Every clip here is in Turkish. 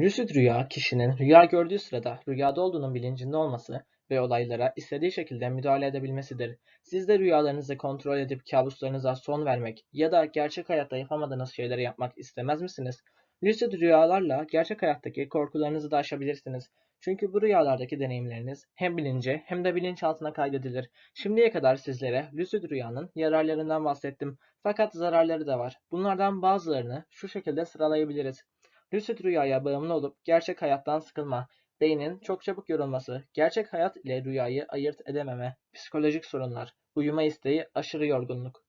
Lucid rüya, kişinin rüya gördüğü sırada rüyada olduğunun bilincinde olması ve olaylara istediği şekilde müdahale edebilmesidir. Siz de rüyalarınızı kontrol edip kabuslarınıza son vermek ya da gerçek hayatta yapamadığınız şeyleri yapmak istemez misiniz? Lucid rüyalarla gerçek hayattaki korkularınızı da aşabilirsiniz. Çünkü bu rüyalardaki deneyimleriniz hem bilince hem de bilinçaltına kaydedilir. Şimdiye kadar sizlere lucid rüyanın yararlarından bahsettim. Fakat zararları da var. Bunlardan bazılarını şu şekilde sıralayabiliriz. Lucid rüyaya bağımlı olup gerçek hayattan sıkılma, beynin çok çabuk yorulması, gerçek hayat ile rüyayı ayırt edememe, psikolojik sorunlar, uyuma isteği, aşırı yorgunluk.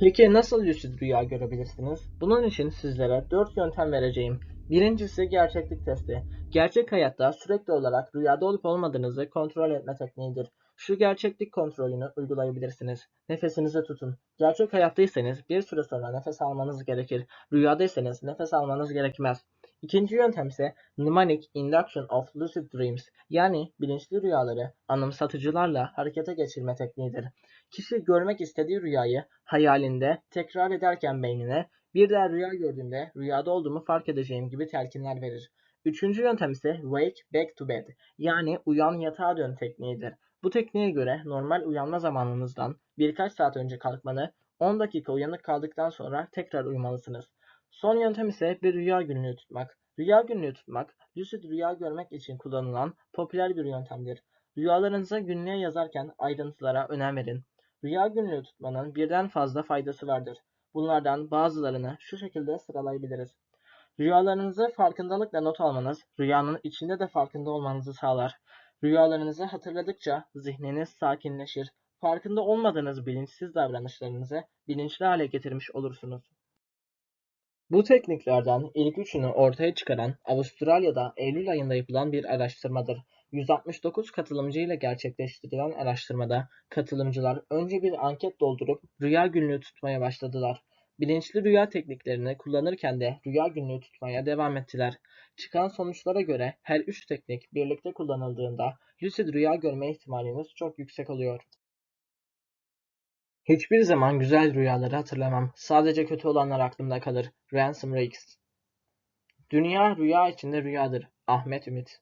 Peki nasıl lucid rüya görebilirsiniz? Bunun için sizlere 4 yöntem vereceğim. Birincisi gerçeklik testi. Gerçek hayatta sürekli olarak rüyada olup olmadığınızı kontrol etme tekniğidir. Şu gerçeklik kontrolünü uygulayabilirsiniz. Nefesinizi tutun. Gerçek hayattaysanız bir süre sonra nefes almanız gerekir. Rüyadaysanız nefes almanız gerekmez. İkinci yöntem ise Mnemonic Induction of Lucid Dreams yani bilinçli rüyaları anımsatıcılarla harekete geçirme tekniğidir. Kişi görmek istediği rüyayı hayalinde tekrar ederken beynine bir daha rüya gördüğümde rüyada olduğumu fark edeceğim gibi telkinler verir. Üçüncü yöntem ise Wake Back to Bed yani uyan yatağa dön tekniğidir. Bu tekniğe göre normal uyanma zamanınızdan birkaç saat önce kalkmanı, 10 dakika uyanık kaldıktan sonra tekrar uyumalısınız. Son yöntem ise bir rüya günlüğü tutmak. Rüya günlüğü tutmak, lucid rüya görmek için kullanılan popüler bir yöntemdir. Rüyalarınıza günlüğe yazarken ayrıntılara önem verin. Rüya günlüğü tutmanın birden fazla faydası vardır. Bunlardan bazılarını şu şekilde sıralayabiliriz. Rüyalarınızı farkındalıkla not almanız, rüyanın içinde de farkında olmanızı sağlar. Rüyalarınızı hatırladıkça zihniniz sakinleşir. Farkında olmadığınız bilinçsiz davranışlarınızı bilinçli hale getirmiş olursunuz. Bu tekniklerden ilk üçünü ortaya çıkaran Avustralya'da Eylül ayında yapılan bir araştırmadır. 169 katılımcı ile gerçekleştirilen araştırmada katılımcılar önce bir anket doldurup rüya günlüğü tutmaya başladılar. Bilinçli rüya tekniklerini kullanırken de rüya günlüğü tutmaya devam ettiler. Çıkan sonuçlara göre her üç teknik birlikte kullanıldığında lucid rüya görme ihtimaliniz çok yüksek oluyor. Hiçbir zaman güzel rüyaları hatırlamam. Sadece kötü olanlar aklımda kalır. Ransom Riggs Dünya rüya içinde rüyadır. Ahmet Ümit